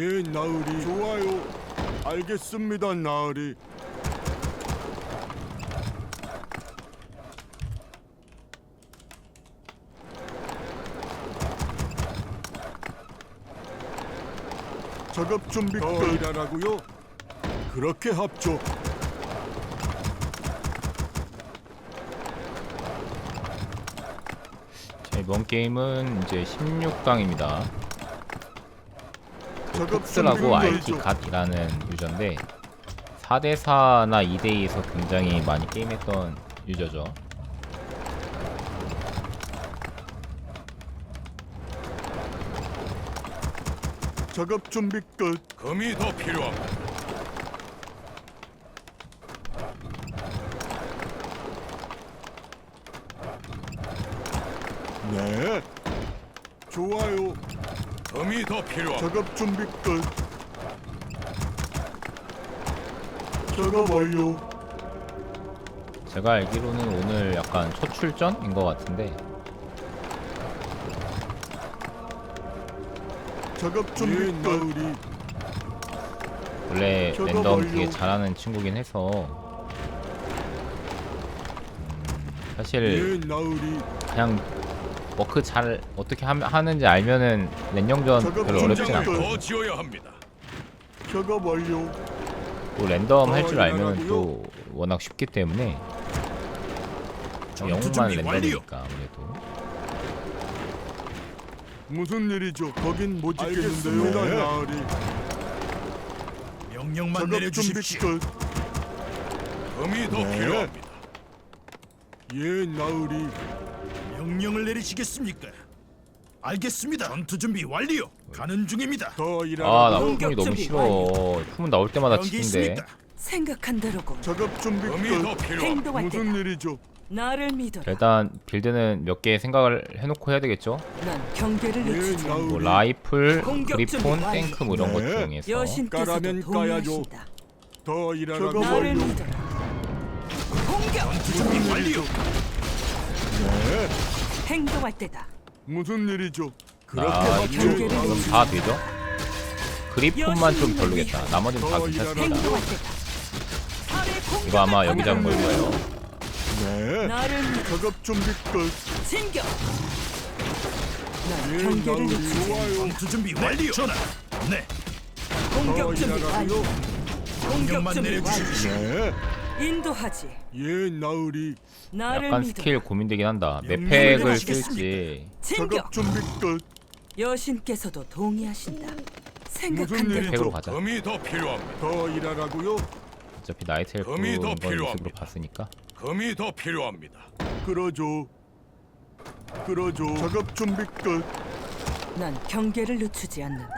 예, 나으리. 좋아요. 알겠습니다, 나으리. 작업 준비 끝. 일하라고요? 그렇게 합죠. 자, 이번 게임은 이제 16강입니다. 작업 폭스라고 준비는 IT 열죠. 갓이라는 유저인데 4대4나 2대2에서 굉장히 많이 게임했던 유저죠. 작업 준비 끝. 금이 더 필요합니다. 네. 좋아요. 금이 더 필요합니다. 작업 준비 끝. 작업 완료. 제가 알기로는 오늘 약간 첫 출전인 것 같은데 작업 준비 예, 끝. 나으리. 원래 저거 랜덤 뭘요? 되게 잘하는 친구긴 해서 음, 사실 예, 나으리. 그냥 워크 잘 어떻게 하, 하는지 알면은 랜영전 별로 어렵진 않고 더 지어야 합니다. 작업 완료. 또 랜덤 할 어, 줄 알면. 또 워낙 쉽기 때문에 영웅만 랜덤이니까 아무래도 무슨 일이죠? 거긴 못 알겠습니다, 찍겠는데요. 나으리. 명령만 작업 준비 내려주십시오. 끝. 금이 더 네. 필요합니다. 예, 나으리. 명령을 내리시겠습니까? 알겠습니다. 전투 준비 완료. 가는 중입니다. 더 아 나 일하라고. 품이 너무 싫어 품은 나올 때마다 있습니까? 생각한 대로군. 작업 준비 더. 필요합니다. 행동할 때다. 무슨 일이죠? 나를 믿어라. 일단 빌드는 몇 개 생각을 해놓고 해야 되겠죠 난 경계를 예, 늦추지. 나으리. 뭐 라이플, 그리폰. 탱크 뭐 이런 것 네. 중에서 여신께서도 까라면 까야죠. 동의하신다. 더 일하라고. 나를. 믿어라. 공격! 준비 완료. 네. 행동할 때다. 무슨 일이죠? 그렇게 아. 이거 경계를 그럼. 다 되죠? 그리폰만 좀 별로겠다. 나머지는 다더 괜찮습니다 행동할 때다. 살해 공격을 이거 아마 여기 잡은 걸. 거예요 네. 나를. 작업 준비 끝. 진격! 난 예, 경계를. 늦추지. 좋아요. 전투 준비 완료. 전하. 네. 더 공격 준비 완료. 공격 준비 내려주십시오. 네. 인도하지. 예, 나으리. 나를 약간 믿어. 스킬 고민되긴 한다 명령을 맵팩을 내리시겠습니까? 쓸지! 작업 준비 끝. 여신께서도 동의하신다. 생각한 무슨 대로 일이죠? 팩으로 가자 금이 더 필요합니다. 더 일하라고요. 어차피 나이트 헬프 금이 더 이번 모습으로 필요합니다. 봤으니까 금이 더 필요합니다. 끌어줘. 끌어줘. 작업 준비 끝. 난 경계를 늦추지 않는다.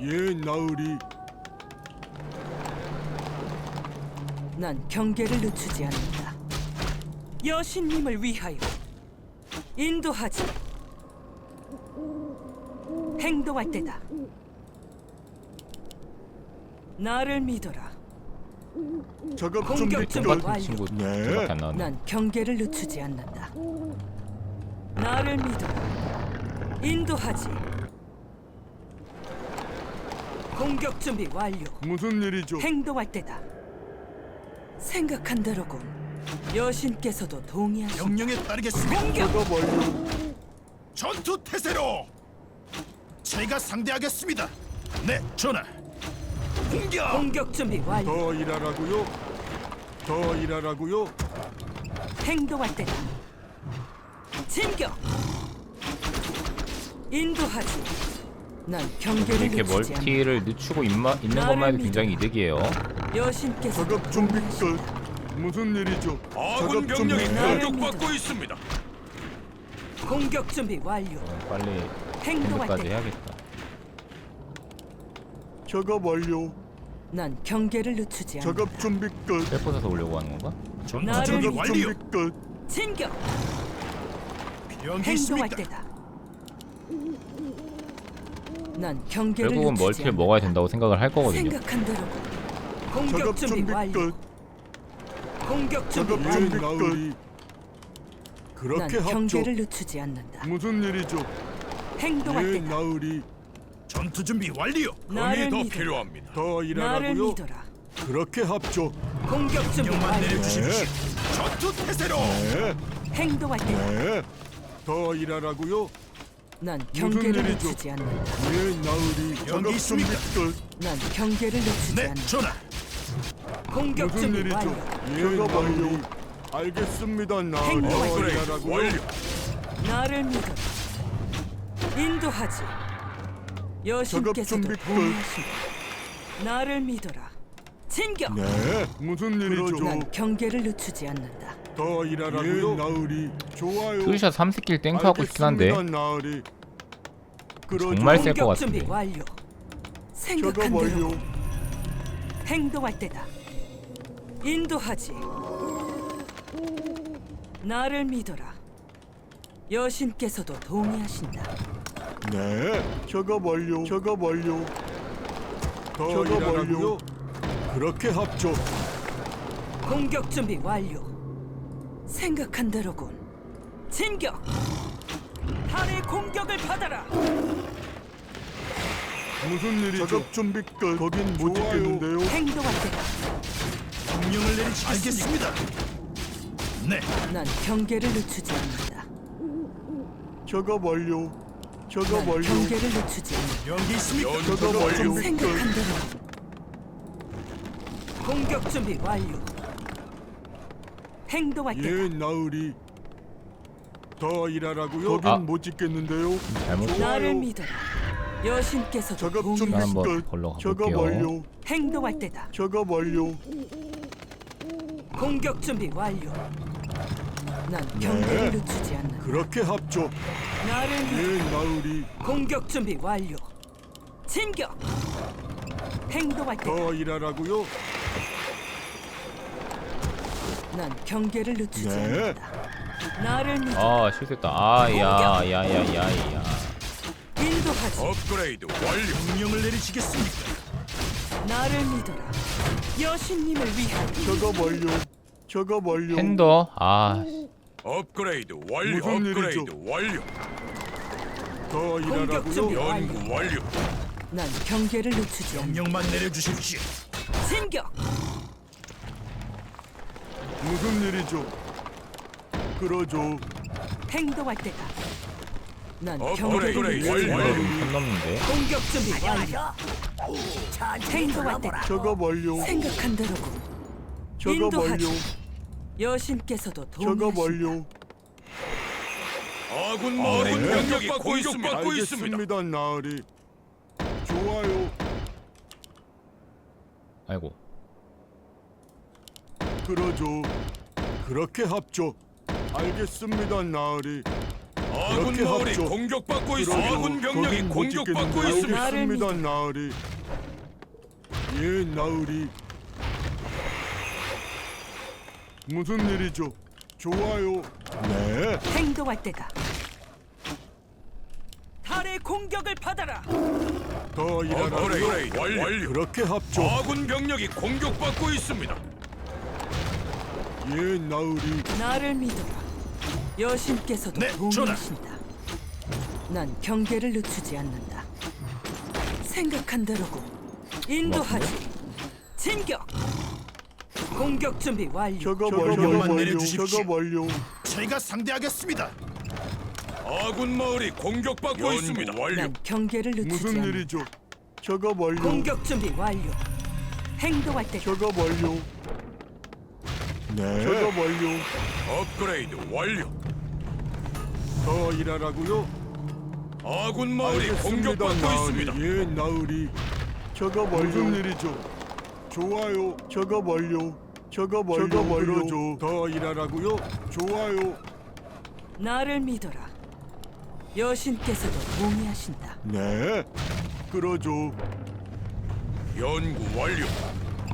예, 나으리. 난 경계를 늦추지 않는다. 여신님을 위하여 인도하지. 행동할 때다. 나를 믿어라. 작업 공격 준비 끝. 완료. 친구 네. 둘밖에 안 나왔네 난 경계를 늦추지 않는다. 나를 믿어라. 인도하지. 공격 준비 완료. 무슨 일이죠? 행동할 때다. 생각한 대로군. 여신께서도 동의하신다. 명령에 따르겠습니다. 공격! 전투 태세로. 제가 상대하겠습니다. 네, 전하. 공격. 공격 준비 완료. 더 일하라고요. 더 일하라고요. 행동할 때다. 진격! 인도하지. 이렇게. 멀티를 늦추고 있마, 있는 것만 해도. 굉장히 이득이에요 여신께서 작업 준비 끝. 무슨 일이죠? 아군 작업 준비 병력이 끝. 공격받고 있습니다. 공격 준비 완료. 어, 빨리 행동할 핸드까지 때 해야겠다 작업 완료. 난 경계를 늦추지 않는다. 작업 준비 끝. 셀프 사서 오려고 하는 건가? 전투 나를 준비 작업 완료. 끝. 진격! 필요한 게 행동할 있습니까? 때다. 난 경계를 결국은 멀티를 않는다. 먹어야 된다고 생각을 할 거거든요 생각한 대로군. 공격 작업 준비 준비 완료. 끝. 공격 준비 작업 완료. 준비 난 끝. 그렇게 합죠. 경계를 늦추지 않는다. 무슨 일이죠? 행동할 예, 때다. 나으리. 전투 준비 완료. 나를 더 믿어라. 필요합니다. 더 나를 일하라고요. 믿어라. 그렇게 합죠. 공격 준비 완료. 내려주십시오. 전투 태세로. 네, 행동할 때다. 네. 더 일하라고요. 난 경계를 일이죠? 늦추지 않는다. 예, 나으리. 준비 있습니까? 끝. 난 경계를 늦추지 네, 않는다. 전하. 공격 무슨 준비 일이죠? 완료. 예, 나으리. 알겠습니다, 나으리. 행동할. 일하라고요. 완료. 나를 믿어라. 인도하지. 여신께서도 준비 끝. 동의하신다. 나를 믿어라. 진격. 네, 무슨 일이죠? 난 경계를 늦추지 않는다. 더 일하라고요. 예, 나으리. 좋아요. 투샷 3스킬 땡크 하고 싶긴 한데 알겠습니다, 나으리. 그러죠. 정말 셀것 공격 준비 같은데 완료. 작업 생각한 완료. 대로 행동할 때다. 인도하지. 나를 믿어라. 여신께서도 동의하신다. 네, 작업 완료. 작업 완료. 더 일하라고요. 그렇게 합죠. 공격 준비 완료. 생각한 대로군. 진격. 달의 공격을 받아라. 무슨 일이죠? 작업 준비 끝. 거긴 못 있겠는데요. 행동할 때다. 명령을 내리시겠습니다. 네, 난 경계를 늦추지 않는다. 작업 완료. 작업 난 완료. 경계를 늦추지 않는다. 여기 있습니까? 작업 완료. 생각한 대로. 공격 준비 완료. 행동할 때다. 예, 나으리. 더 일하라고요. 거긴 아. 못 짓겠는데요. 잘못 나를. 믿어라. 여신께서도 작업. 한번 끝. 걸러 작업 가볼게요. 완료. 행동할 때다. 작업 완료. 공격 준비 완료. 난 경계를 늦추지 않는다. 그렇게 합죠. 나를 믿 예, 나으리. 공격 준비 완료. 진격. 행동할 때다. 더 일하라고요. 난 경계를 늦추지 네. 않는다. 나를 믿어. 아 실수했다 아야야야야야 인도하지. 업그레이드 완료. 명령을 내리시겠습니까? 나를 믿어라. 여신님을 위하여. 작업 완료. 작업 완료. 핸더 아 업그레이드 완료. 무슨 일이죠? 업그레이드 완료. 더 공격 일하라고요. 완료. 연구 완료. 난 경계를 늦추지 않는다. 명령만 내려주십시오. 진격. 무슨 일이죠? 그러죠. 행동할 때다. 난 어, 경계를 그래, 그래. 넘는데 공격 준비 완료. 행동할 때다. 작업 완료. 생각한 대로군. 작업 인도하지. 완료. 여신께서도 작업 동의하신다. 완료. 아군 마을이 네. 공격받고 공격받고 있습니다. 알겠습니다, 나으리. 좋아요. 아이고 그러죠. 그렇게 합죠. 알겠습니다, 나으리. 아군 그렇게 마을이 합죠. 공격받고 있어. 아군 병력이 거긴 못 공격받고 짓겠는데요. 있습니다. 알겠습니다, 믿어. 나으리. 예, 나으리. 무슨 일이죠? 좋아요. 네. 행동할 때다. 달의 공격을 받아라. 더 일하라고요. 업그레이드 완료. 그렇게 합죠. 아군 병력이 공격받고 있습니다. 예, 나으리. 나를 믿어라. 여신께서도 네, 동의하신다. 난 경계를 늦추지 않는다. 생각한 대로고 인도하지. 진격. 공격 준비 완료. 명령만 완료. 내려주십시오. 완료. 제가 상대하겠습니다. 아군 마을이 공격받고 있습니다. 완료. 난 경계를 늦추지 무슨 않는다. 일이죠? 작업 완료. 공격 준비 완료. 행동할 때 작업 완료. 네. 작업 완료. 업그레이드 완료. 더 일하라고요? 아군 마을이 알겠습니다, 공격받고 나으리. 있습니다. 예, 나으리. 작업 완료. 무슨 일이죠? 좋아요. 작업 완료. 작업 완료. 작업 완료죠. 더 일하라고요? 좋아요. 나를 믿어라. 여신께서도 동의하신다. 네. 그러죠. 연구 완료.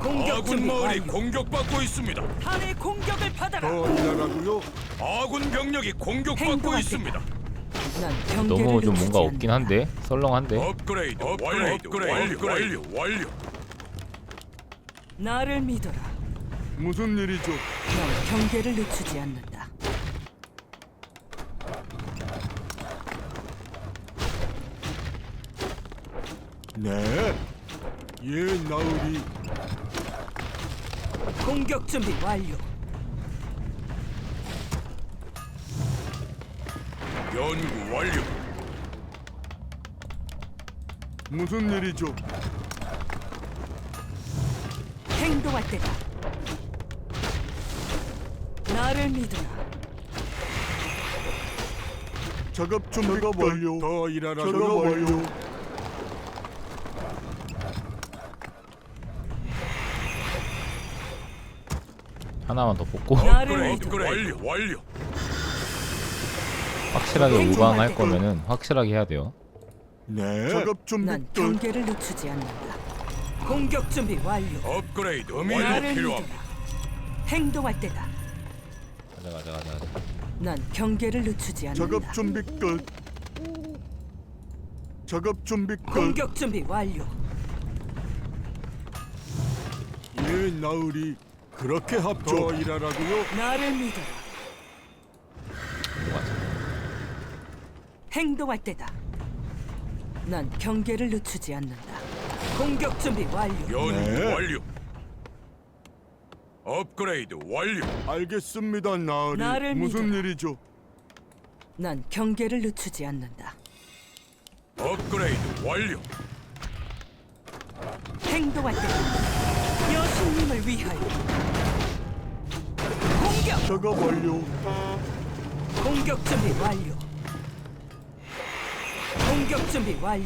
공격 아군 마을이 완료. 공격받고 있습니다. 달의 공격을 받아라. 더 일하라고요? 아군 병력이 공격받고 행동할 있습니다. 난 경계를 너무 좀 뭔가 없긴 않는다. 한데 썰렁한데 업그레이드 완료. 업그레이드 완료. 완료. 나를 믿어라. 무슨 일이죠? 난 경계를 늦추지 않는다. 네. 예, 나으리. 공격 준비 완료. 연구 완료. 무슨 일이죠? 행동할 때다. 나를 믿으라. 작업 준비 작업 완료. 더 일하라. 작업 완료. 하나만 더 뽑고 업그레이드. 완료. 완료. 확실하게 우방할 때. 거면은 확실하게 해야 돼요. 네. 작업 준비 난 끝. 경계를 늦추지 않는다. 공격 준비 완료. 업그레이드 완료 나를 필요합니다. 믿으라. 행동할 때다. 가자 가자 가자. 가자. 난 경계를 늦추지 않는다. 작업 준비 끝. 작업 준비 끝. 공격 준비 완료. 예, 나으리. 그렇게 합쳐. 더 일하라고요? 나를 믿어라. 행동할 때다. 난 경계를 늦추지 않는다. 공격 준비 완료. 연구 네. 완료. 업그레이드 완료. 알겠습니다, 나으리. 나를 무슨 믿어라. 일이죠? 난 경계를 늦추지 않는다. 업그레이드 완료. 행동할 때다. 여신님을 위하여. 공격! 작업 완료. 공격 준비 완료. 공격 준비 완료.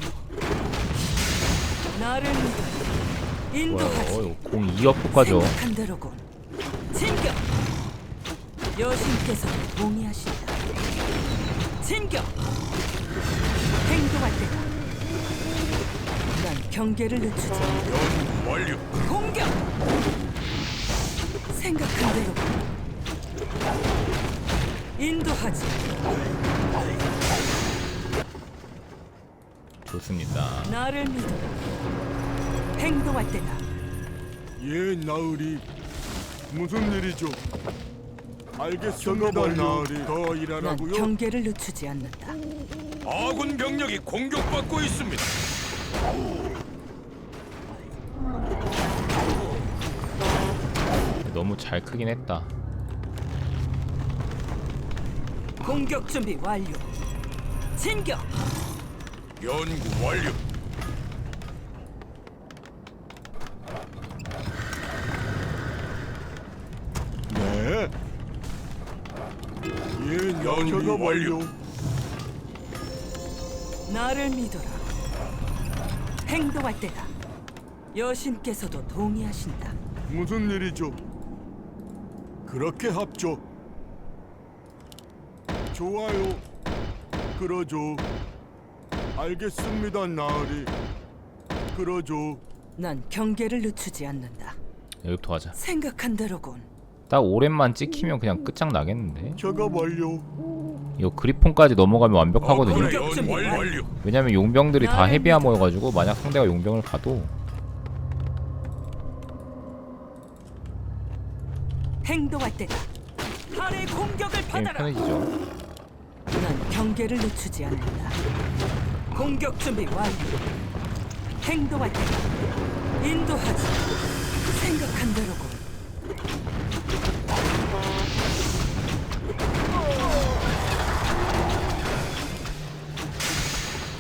나를 믿어. 뭐야? 인도하지. 어, 공 2업까죠. 생각한 대로군. 진격. 여신께서 동의하신다. 진격. 행동할 때다. 난 경계를 늦추지. 완료. 공격. 생각한 대로군. 인도하지. 좋습니다. 나를 믿어라. 행동할 때다. 예, 나으리. 무슨 일이죠? 알겠습니다, 나으리. 더 난 일하라고요? 경계를 늦추지 않는다. 아군 병력이 공격받고 있습니다. 너무 잘 크긴 했다. 공격 준비 완료. 진격. 연구 완료. 네. 예. 연구. 완료. 나를 믿어라. 행동할 때다. 여신께서도 동의하신다. 무슨 일이죠? 그렇게 합죠. 좋아요. 그러죠. 알겠습니다, 나으리. 그러죠. 난 경계를 늦추지 않는다. 여기부터 가자. 생각한 대로군. 딱 오랜만 찍히면 그냥 끝장 나겠는데. 작업 완료. 이거 그리폰까지 넘어가면 완벽하거든요. 완료. 완료. 왜냐면 용병들이 다 나를 헤비아 모여가지고 만약 상대가 용병을 가도 행동할 때다. 하늘의 공격을 게임 받아라. 편해지죠. 난 경계를 늦추지 않는다. 공격 준비 완료. 행동할 때다. 인도하지. 생각한 대로군.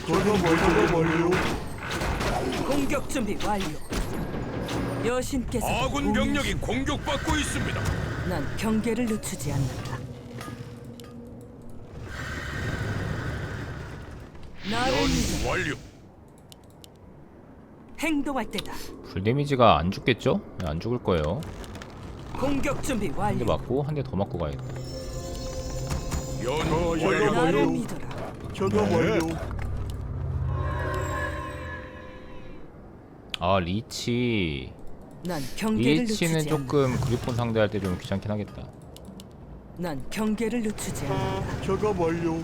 완료. 작업 완료. 공격 준비 완료. 여신께서 아군 병력이 공격받고 있습니다. 난 경계를 늦추지 않는다. 나를 믿어 연구 완료. 행동할 때다. 불 데미지가 안 죽겠죠? 네, 안 죽을 거예요. 공격 준비 한 대 완료. 맞고 한 대 더 맞고 가야겠다. 연구 어, 완료. 나를. 믿어라. 작업 네. 완료. 아 리치. 난 경계를 리치는 늦추지 않는다. 조금 그리폰 상대할 때 좀 귀찮긴 하겠다. 난 경계를 늦추지 않는다. 작업 완료.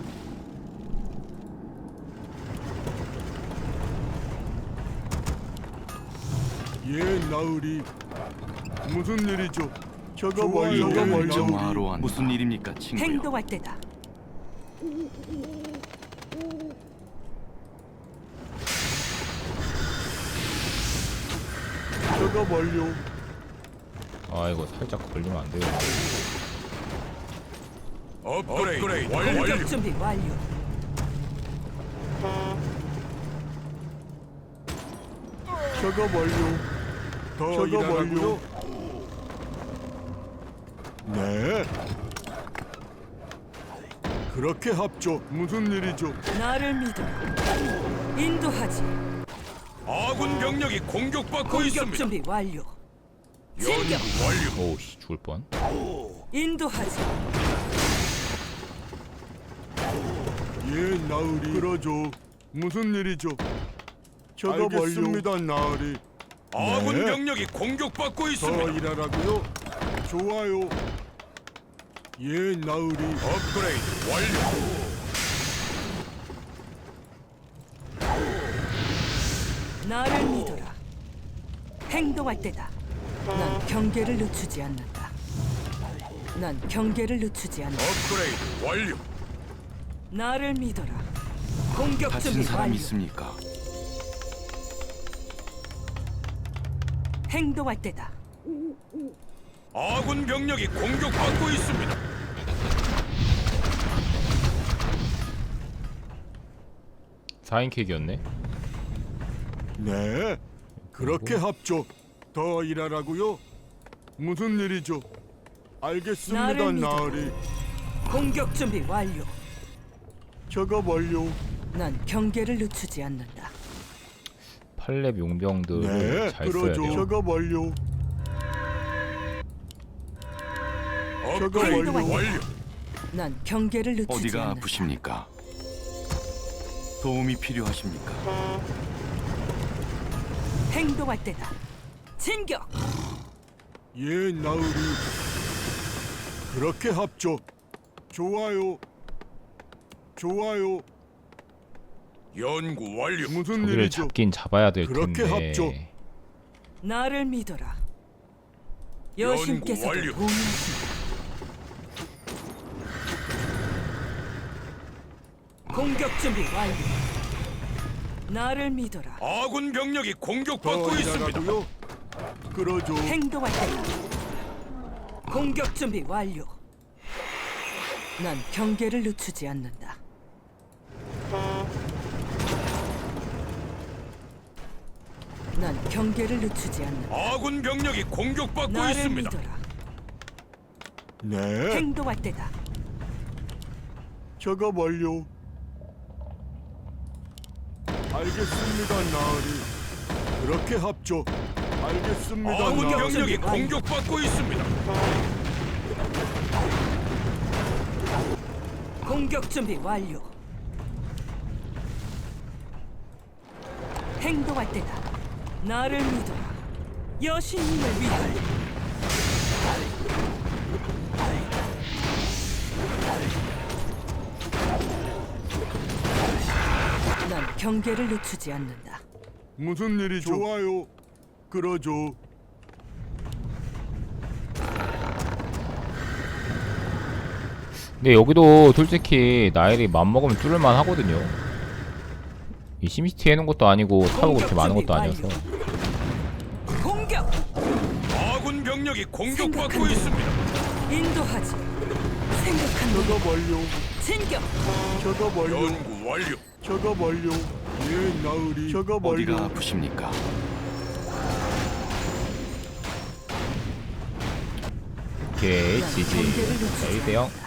예, 나으리. 무슨 일이죠? 작업 완료. 작업 완료. 정화로한 무슨 일입니까, 친구요? 행동할 때다. 작업 완료. 아 이거 살짝 걸리면 안 돼요. 업그레이드, 완료. 공격 준비 완료. 작업 완료. 더 일하라고요? 네. 그렇게 합죠. 무슨 일이죠? 나를 믿어. 인도하지. 아군 병력이 공격받고 공격 있습니다. 준비 완료. 연구 진격. 완료. 오우씨 죽을 뻔. 인도하지. 예, 나으리. 그러죠. 무슨 일이죠? 알겠습니다, 나으리. 아군 네. 병력이 공격받고 더 있습니다. 일하라고요? 좋아요. 예, 나으리. 업그레이드 완료. 나를 믿어라. 행동할 때다. 난 경계를 늦추지 않는다. 난 경계를 늦추지 않는다. 업그레이드 완료. 나를 믿어라. 공격 다친 준비 사람 완료. 있습니까? 행동할 때다. 아군 병력이 공격받고 있습니다. 사인 킥이었네. 네. 그렇게 합죠. 더 일하라고요? 무슨 일이죠? 알겠습니다, 나를 믿어. 나으리. 공격 준비 완료. 작업 완료. 난 경계를 늦추지 않는다. 팔렙 용병들을 네, 잘 써야 그러죠. 돼요. 작업 완료. 업그레이드 완료. 완료. 난 경계를 늦추지 어디가 않는다. 아프십니까? 도움이 필요하십니까? 행동할 때다. 진격. 예, 나으리. 그렇게 합죠. 좋아요. 좋아요. 연구 완료. 무슨 일이죠? 잡긴 잡아야 될 그렇게 텐데. 합죠. 나를 믿어라. 여신께서 완료. 공유하십니다. 공격 준비 완료. 나를 믿어라. 아군 병력이 공격받고 더 있습니다. 그러죠. 행동할 때다. 공격 준비 완료. 난 경계를 늦추지 않는다. 난 경계를 늦추지 않는다. 아군 병력이 공격받고 나를 있습니다. 믿어라. 네. 행동할 때다. 작업 완료. 알겠습니다, 나으리. 그렇게 합죠. 알겠습니다, 아군 나으리. 병력이. 공격받고 있습니다. 공격 준비 완료. 행동할 때다. 나를 믿어라. 여신님을 위하여. 난 경계를 늦추지 않는다. 무슨 일이 좋아요? 그러죠. 근데 여기도 솔직히 나일이 맘먹으면 뚫을만 하거든요. 이 심시티 해놓은 것도 아니고 타고 그렇게 많은 것도 아니어서. 공격! 아군 병력이 공격받고 생각한다. 있습니다. 인도하지. 생각한 작업 완료. 진격! 작업 완료. 연구 완료. 작업 완료. 예, 나으리. 작업 어디가 완료. 아프십니까? 오케이 난 지지. 늦추지 1대0. 않는다.